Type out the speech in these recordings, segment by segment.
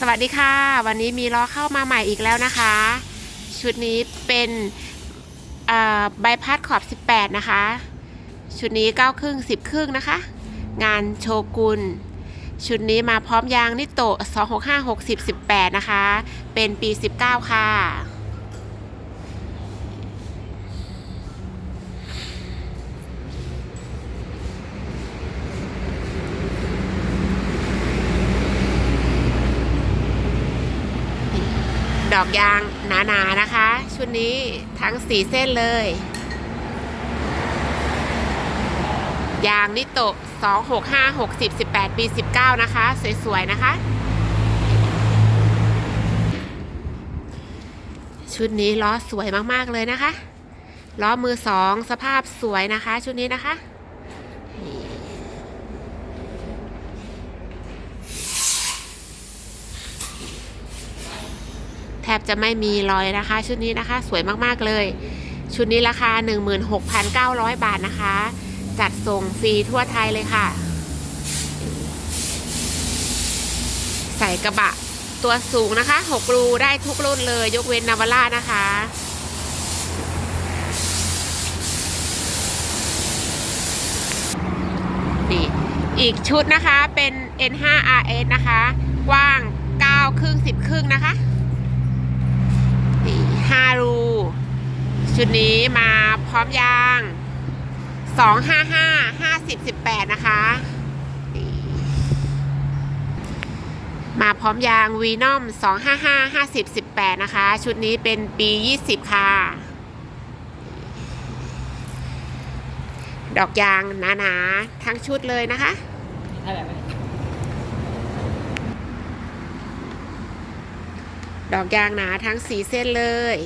สวัสดีค่ะ วันนี้มีล้อเข้ามาใหม่อีกแล้วนะคะ ชุดนี้เป็นใบพัดขอบ 18 นะคะ ชุดนี้9ครึ่ง10 ครึ่งนะคะ งานโชกุนชุดนี้มาพร้อมยางนิโตะ265 60 18 นะคะ เป็นปี 19 ค่ะ ดอกยางหนาๆนะคะ ชุดนี้ทั้งสี่เส้นเลย ยางนิโตะ265 60 18 ปี 19 นะคะ สวย ๆ นะคะ ชุดนี้ล้อสวยมาก ๆ เลยนะคะ ล้อมือสองสภาพสวยนะคะ ชุดนี้นะคะ บจะไม่มีรอยนะคะ ชุดนี้นะคะสวยมากๆเลย ชุดนี้ราคา 16,900 บาทนะคะ จัดส่งฟรีทั่วไทยเลยค่ะ ใส่กระบะตัวสูงนะคะ 6 รูได้ทุกรุ่นเลย ยกเว้นนาวาร่านะคะนี่อีกชุดนะคะเป็น N5RS นะคะ กว้าง9ครึ่ง10 ครึ่งนะคะ นี่5รูชุดนี้มาพร้อมยาง255 50 18นะคะ มาพร้อมยางวีนอม255 50 18นะคะ ชุดนี้เป็นปี20ค่ะ ดอกยางหนาๆ ทั้งชุดเลยนะคะ ถ้าแบบไม่ ดอกยางหนาทั้งสีเส้นเลย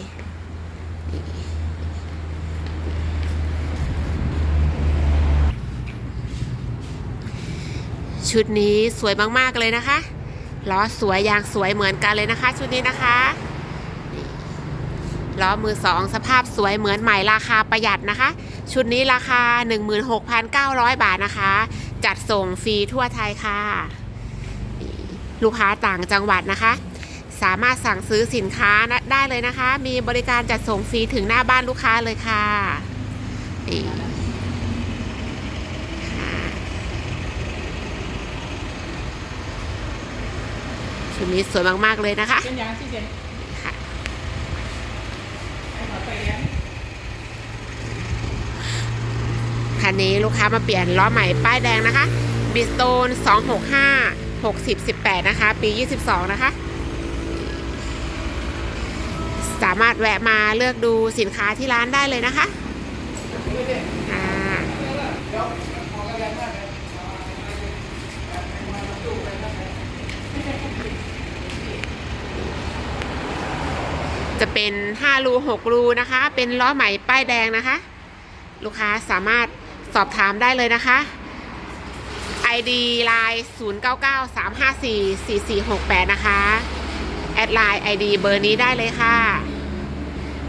ชุดนี้สวยมากๆเลยนะคะ ล้อสวยยางสวยเหมือนกันเลยนะคะ ชุดนี้นะคะ ล้อมือสองสภาพสวยเหมือนใหม่ราคาประหยัดนะคะ ชุดนี้ราคา 16,900 บาทนะคะ จัดส่งฟรีทั่วไทยค่ะ ลูกค้าต่างจังหวัดนะคะ สามารถสั่งซื้อสินค้านะได้เลยนะคะ มีบริการจัดส่งฟรีถึงหน้าบ้านลูกค้าเลยค่ะนี่ชุดนี้สวยมาก ๆ เลยนะคะค่ะคันนี้ลูกค้ามาเปลี่ยนล้อใหม่ป้ายแดงนะคะบิสโตน265 60 18 นะคะ ปี 22 นะคะ สามารถแวะมาเลือกดูสินค้าที่ร้านได้เลยนะคะจะเป็น5รู6รูนะคะ เป็นล้อใหม่ป้ายแดงนะคะ ลูกค้าสามารถสอบถามได้เลยนะคะ ID line 0993544468 นะคะ แอดไลน์ ID เบอร์นี้ได้เลยค่ะ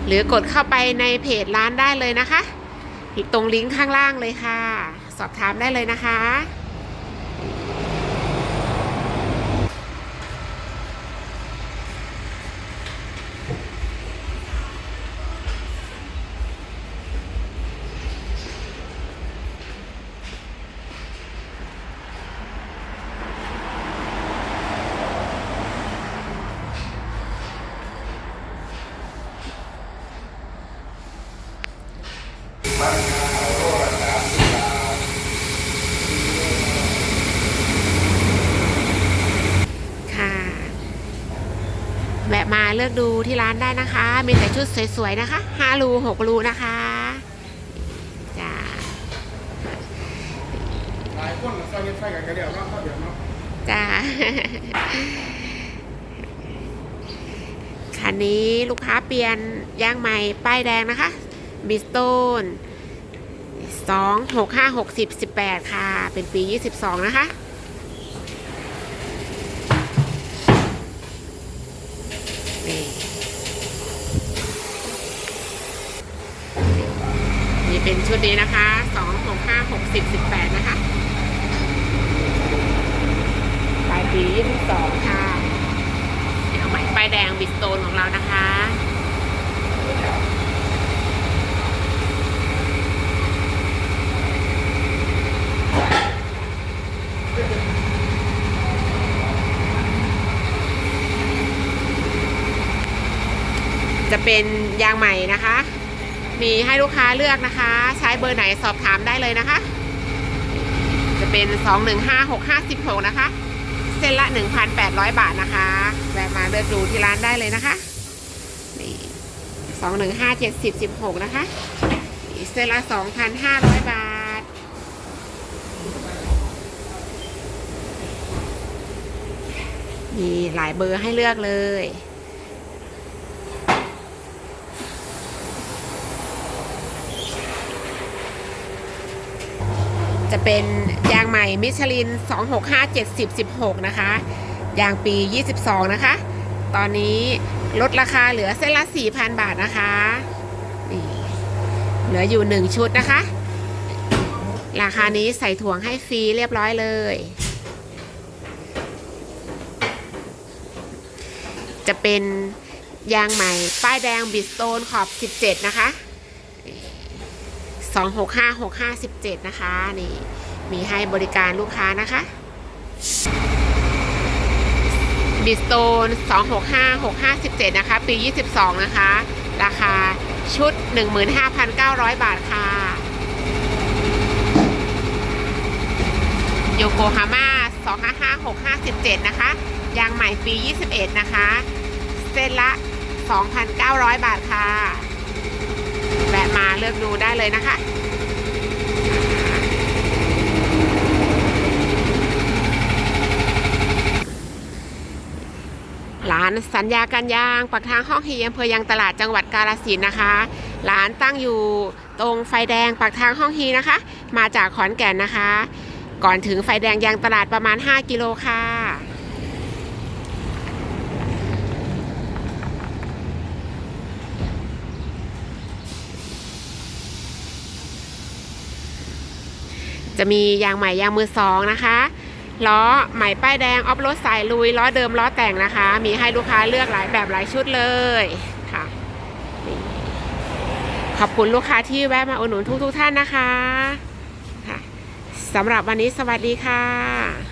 หรือกดเข้าไปในเพจร้านได้เลยนะคะตรงลิงก์ข้างล่างเลยค่ะ สอบถามได้เลยนะคะ แวะมาเลือกดูที่ร้านได้นะคะ มีแต่ชุดสวยๆนะคะ5รู6รูนะคะจ้าหลายคนก็ยังใส่กันกระเดียวเนาะข้าเดียวเนาะจ้าคันนี้ลูกค้าเปลี่ยนยางใหม่ป้ายแดงนะคะบิสโตนสองหกห้าหกสิบสิบแปดค่ะ เป็นปียี่สิบสองนะคะ นี่เป็นชุดนี้นะคะสองหกห้าหกสิบสิบแปดนะคะปลายปี22ค่ะยางใหม่ปลายแดงบิสโตนของเรานะคะจะเป็นยางใหม่นะคะ มีให้ลูกค้าเลือกนะคะ ใช้เบอร์ไหนสอบถามได้เลยนะคะ จะเป็น 215656 นะคะ เส้นละ 1,800 บาทนะคะแวะมาเลือกดูที่ร้านได้เลยนะคะนี่2157016 นะคะนี่เส้นละ 2,500 บาทมีหลายเบอร์ให้เลือกเลย จะเป็นยางใหม่มิชลิน 265 70 16 นะคะ ยางปี 22 นะคะ ตอนนี้ลดราคาเหลือเส้นละ 4,000 บาทนะคะนี่เหลืออยู่ 1 ชุดนะคะ ราคานี้ใส่ถ่วงให้ฟรีเรียบร้อยเลย จะเป็นยางใหม่ ป้ายแดงบิสโตนขอบ 17 นะคะ สองหกห้าหกห้าสิบเจ็ดนะคะ นี่มีให้บริการลูกค้านะคะบิสโตนสองหกห้าหกห้าสิบเจ็ดนะคะ ปียี่สิบสองนะคะ ราคาชุดหนึ่งหมื่นห้าพันเก้าร้อยบาทค่ะ โยโกฮาม่าสองห้าห้าหกห้าสิบเจ็ดนะคะ ยางใหม่ปียี่สิบเอ็ดนะคะ เส้นละสองพันเก้าร้อยบาทค่ะ แวะมาเลือกดูได้เลยนะคะร้านสัญญาการยางปากทางห้องเฮียอำเภอยางตลาดจังหวัดกาฬสินธุ์นะคะร้านตั้งอยู่ตรงไฟแดงปากทางห้องฮีนะคะ มาจากขอนแก่นนะคะ ก่อนถึงไฟแดงยางตลาดประมาณ 5 กิโลค่ะ จะมียางใหม่ยางมือสองนะคะล้อใหม่ป้ายแดงออฟโรดสายลุยล้อเดิมล้อแต่งนะคะ มีให้ลูกค้าเลือกหลายแบบหลายชุดเลยค่ะขอบคุณลูกค้าที่แวะมาอุดหนุนทุกๆท่านนะคะสำหรับวันนี้สวัสดีค่ะ